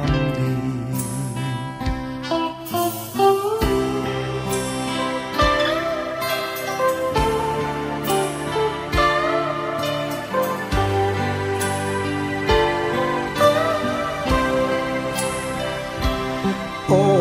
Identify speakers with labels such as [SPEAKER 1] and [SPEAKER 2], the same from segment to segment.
[SPEAKER 1] ม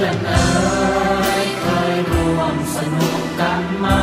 [SPEAKER 2] สันมา